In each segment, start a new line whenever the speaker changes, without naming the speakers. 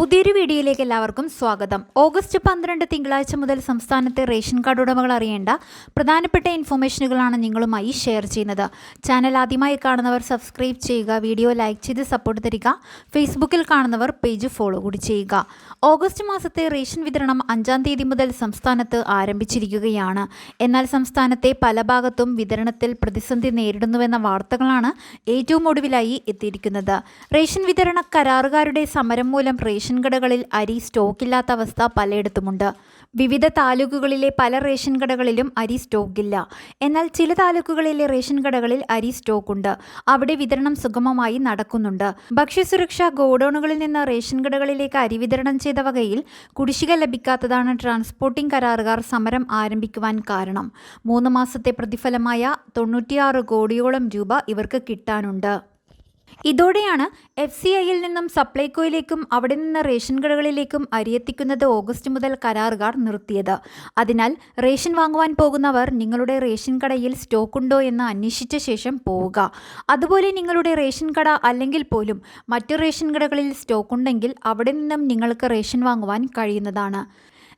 പുതിയൊരു വീഡിയോയിലേക്ക് എല്ലാവർക്കും സ്വാഗതം. ഓഗസ്റ്റ് പന്ത്രണ്ട് തിങ്കളാഴ്ച മുതൽ സംസ്ഥാനത്തെ റേഷൻ കാർഡ് ഉടമകൾ അറിയേണ്ട പ്രധാനപ്പെട്ട ഇൻഫർമേഷനുകളാണ് നിങ്ങളുമായി ഷെയർ ചെയ്യുന്നത്. ചാനൽ ആദ്യമായി കാണുന്നവർ സബ്സ്ക്രൈബ് ചെയ്യുക വീഡിയോ ലൈക്ക് ചെയ്ത് സപ്പോർട്ട് തരിക ഫേസ്ബുക്കിൽ കാണുന്നവർ പേജ് ഫോളോ കൂടി ചെയ്യുക. ഓഗസ്റ്റ് മാസത്തെ റേഷൻ വിതരണം അഞ്ചാം തീയതി മുതൽ സംസ്ഥാനത്ത് ആരംഭിച്ചിരിക്കുകയാണ്. എന്നാൽ സംസ്ഥാനത്തെ പല ഭാഗത്തും വിതരണത്തിൽ പ്രതിസന്ധി നേരിടുന്നുവെന്ന വാർത്തകളാണ് ഏറ്റവും ഒടുവിലായി എത്തിയിരിക്കുന്നത്. റേഷൻ വിതരണ കരാറുകാരുടെ സമരം മൂലം റേഷൻ കടകളിൽ അരി സ്റ്റോക്കില്ലാത്ത അവസ്ഥ പലയിടത്തുമുണ്ട്. വിവിധ താലൂക്കുകളിലെ പല റേഷൻ കടകളിലും അരി സ്റ്റോക്കില്ല. എന്നാൽ ചില താലൂക്കുകളിലെ റേഷൻ കടകളിൽ അരി സ്റ്റോക്കുണ്ട്. അവിടെ വിതരണം സുഗമമായി നടക്കുന്നുണ്ട്. ഭക്ഷ്യസുരക്ഷാ ഗോഡൌണുകളിൽ നിന്ന് റേഷൻ കടകളിലേക്ക് അരി വിതരണം ചെയ്ത വകയിൽ കുടിശ്ശിക ലഭിക്കാത്തതാണ് ട്രാൻസ്പോർട്ടിംഗ് കരാറുകാർ സമരം ആരംഭിക്കുവാൻ കാരണം. മൂന്ന് മാസത്തെ പ്രതിഫലമായ തൊണ്ണൂറ്റിയാറ് കോടിയോളം രൂപ ഇവർക്ക് കിട്ടാനുണ്ട്. ഇതോടെയാണ് എഫ് സി ഐയിൽ നിന്നും സപ്ലൈകോയിലേക്കും അവിടെ നിന്ന് റേഷൻ കടകളിലേക്കും അരിയെത്തിക്കുന്നത് ഓഗസ്റ്റ് മുതൽ കരാറുകാർ നിർത്തിയത്. അതിനാൽ റേഷൻ വാങ്ങുവാൻ പോകുന്നവർ നിങ്ങളുടെ റേഷൻ കടയിൽ സ്റ്റോക്കുണ്ടോ എന്ന് അന്വേഷിച്ച ശേഷം പോവുക. അതുപോലെ നിങ്ങളുടെ റേഷൻ കട അല്ലെങ്കിൽ പോലും മറ്റു റേഷൻ കടകളിൽ സ്റ്റോക്കുണ്ടെങ്കിൽ അവിടെ നിന്നും നിങ്ങൾക്ക് റേഷൻ വാങ്ങുവാൻ കഴിയുന്നതാണ്.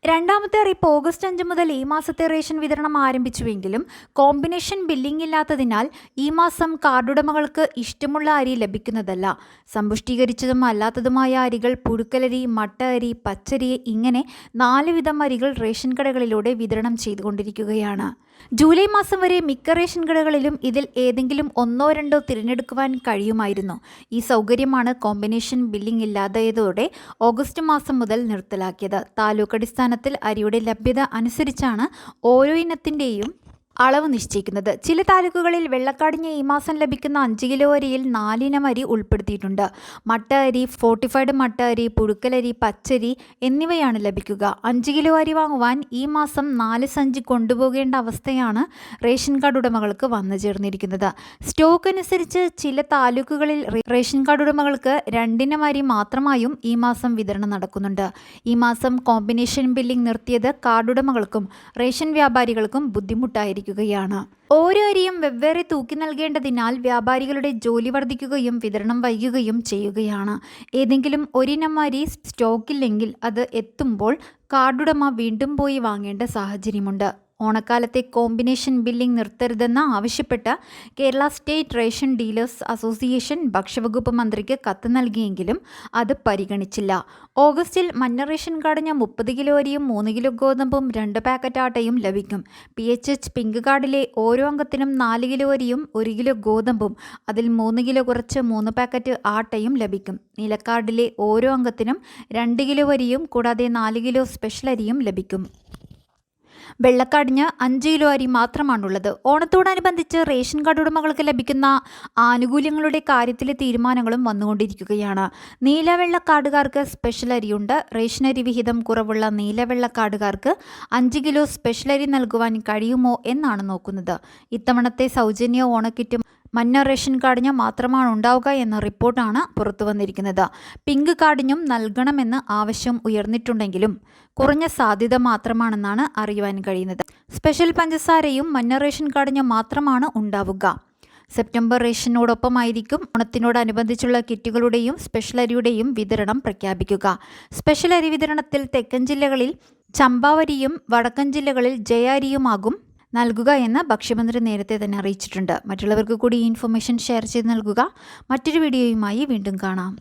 രണ്ടാമത്തെ അറിയിപ്പ് ഓഗസ്റ്റ് അഞ്ച് മുതൽ ഈ മാസത്തെ റേഷൻ വിതരണം ആരംഭിച്ചുവെങ്കിലും കോമ്പിനേഷൻ ബില്ലിംഗ് ഇല്ലാത്തതിനാൽ ഈ മാസം കാർഡുടമകൾക്ക് ഇഷ്ടമുള്ള അരി ലഭിക്കുന്നതല്ല. സമ്പുഷ്ടീകരിച്ചതും അല്ലാത്തതുമായ അരികൾ പുഴുക്കലരി മട്ട അരി പച്ചരി ഇങ്ങനെ നാല് വിധം അരികൾ റേഷൻ കടകളിലൂടെ വിതരണം ചെയ്തുകൊണ്ടിരിക്കുകയാണ്. ജൂലൈ മാസം വരെ മിക്ക റേഷൻ കടകളിലും ഇതിൽ ഏതെങ്കിലും ഒന്നോ രണ്ടോ തിരഞ്ഞെടുക്കുവാൻ കഴിയുമായിരുന്നു. ഈ സൗകര്യമാണ് കോമ്പിനേഷൻ ബില്ലിംഗ് ഇല്ലാതായതോടെ ഓഗസ്റ്റ് മാസം മുതൽ നിർത്തലാക്കിയത്. താലൂക്ക് അടിസ്ഥാനത്തിൽ അരിയുടെ ലഭ്യത അനുസരിച്ചാണ് ഓരോ ഇനത്തിന്റെയും അളവ് നിശ്ചയിക്കുന്നത്. ചില താലൂക്കുകളിൽ വെള്ളക്കാടിഞ്ഞ ഈ മാസം ലഭിക്കുന്ന അഞ്ച് കിലോ അരിയിൽ നാലിനം അരി ഉൾപ്പെടുത്തിയിട്ടുണ്ട്. മട്ട അരി ഫോർട്ടിഫൈഡ് മട്ട അരി പുഴുക്കലരി പച്ചരി എന്നിവയാണ് ലഭിക്കുക. അഞ്ച് കിലോ അരി വാങ്ങുവാൻ ഈ മാസം നാല് സഞ്ചി കൊണ്ടുപോകേണ്ട അവസ്ഥയാണ് റേഷൻ കാർഡ് ഉടമകൾക്ക് വന്നു ചേർന്നിരിക്കുന്നത്. സ്റ്റോക്ക് അനുസരിച്ച് ചില താലൂക്കുകളിൽ റേഷൻ കാർഡ് ഉടമകൾക്ക് രണ്ടിനം അരി മാത്രമായും ഈ മാസം വിതരണം നടക്കുന്നുണ്ട്. ഈ മാസം കോമ്പിനേഷൻ ബില്ലിംഗ് നിർത്തിയത് കാർഡുടമകൾക്കും റേഷൻ വ്യാപാരികൾക്കും ബുദ്ധിമുട്ടായിരിക്കുകയാണ് ഓരോ അരിയും വെവ്വേറെ തൂക്കി നൽകേണ്ടതിനാൽ വ്യാപാരികളുടെ ജോലി വർദ്ധിക്കുകയും വിതരണം വൈകുകയും ചെയ്യുകയാണ്. ഏതെങ്കിലും ഒരിനം അരി സ്റ്റോക്കില്ലെങ്കിൽ അത് എത്തുമ്പോൾ കാർഡുടമ വീണ്ടും പോയി വാങ്ങേണ്ട സാഹചര്യമുണ്ട്. ഓണക്കാലത്തെ കോമ്പിനേഷൻ ബില്ലിംഗ് നിർത്തരുതെന്ന് ആവശ്യപ്പെട്ട് Kerala state ration dealers association ഭക്ഷ്യവകുപ്പ് മന്ത്രിക്ക് കത്ത് നൽകിയെങ്കിലും അത് പരിഗണിച്ചില്ല. ഓഗസ്റ്റിൽ മഞ്ഞ റേഷൻ കാർഡിന് മുപ്പത് കിലോ അരിയും മൂന്ന് കിലോ ഗോതമ്പും രണ്ട് പാക്കറ്റ് ആട്ടയും ലഭിക്കും. പി എച്ച് എച്ച് പിങ്ക് കാർഡിലെ ഓരോ അംഗത്തിനും നാല് കിലോ അരിയും ഒരു കിലോ ഗോതമ്പും അതിൽ മൂന്ന് കിലോ കുറച്ച് മൂന്ന് പാക്കറ്റ് ആട്ടയും ലഭിക്കും. നീലക്കാർഡിലെ ഓരോ അംഗത്തിനും രണ്ട് കിലോ അരിയും കൂടാതെ നാല് കിലോ സ്പെഷ്യൽ അരിയും ലഭിക്കും. വെള്ളക്കാടിന് അഞ്ച് കിലോ അരി മാത്രമാണുള്ളത്. ഓണത്തോടനുബന്ധിച്ച് റേഷൻ കാർഡ് ഉടമകൾക്ക് ലഭിക്കുന്ന ആനുകൂല്യങ്ങളുടെ കാര്യത്തിലെ തീരുമാനങ്ങളും വന്നുകൊണ്ടിരിക്കുകയാണ്. നീലവെള്ള കാർഡുകാർക്ക് സ്പെഷ്യൽ അരിയുണ്ട്. റേഷൻ അരി വിഹിതം കുറവുള്ള നീലവെള്ള കാർഡുകാർക്ക് അഞ്ച് കിലോ സ്പെഷ്യൽ അരി നൽകുവാൻ കഴിയുമോ എന്നാണ് നോക്കുന്നത്. ഇത്തവണത്തെ സൗജന്യ ഓണക്കിറ്റും മഞ്ഞ റേഷൻ കാർഡിന് മാത്രമാണ് ഉണ്ടാവുക എന്ന റിപ്പോർട്ടാണ് പുറത്തു വന്നിരിക്കുന്നത്. പിങ്ക് കാർഡിനും നൽകണമെന്ന് ആവശ്യം ഉയർന്നിട്ടുണ്ടെങ്കിലും കുറഞ്ഞ സാധ്യത മാത്രമാണെന്നാണ് അറിയുവാൻ കഴിയുന്നത്. സ്പെഷ്യൽ പഞ്ചസാരയും മഞ്ഞ റേഷൻ കാർഡിന് മാത്രമാണ് ഉണ്ടാവുക. സെപ്റ്റംബർ റേഷനോടൊപ്പമായിരിക്കും ഓണത്തിനോടനുബന്ധിച്ചുള്ള കിറ്റുകളുടെയും സ്പെഷ്യൽ അരിയുടെയും വിതരണം പ്രഖ്യാപിക്കുക. സ്പെഷ്യൽ അരി വിതരണത്തിൽ തെക്കൻ ജില്ലകളിൽ ചമ്പാവരിയും വടക്കൻ ജില്ലകളിൽ ജയ അരിയുമാകും നൽകുക എന്ന് ഭക്ഷ്യമന്ത്രി നേരത്തെ തന്നെ അറിയിച്ചിട്ടുണ്ട്. മറ്റുള്ളവർക്ക് കൂടി ഈ ഇൻഫർമേഷൻ ഷെയർ ചെയ്ത് നൽകുക. മറ്റൊരു വീഡിയോയുമായി വീണ്ടും കാണാം.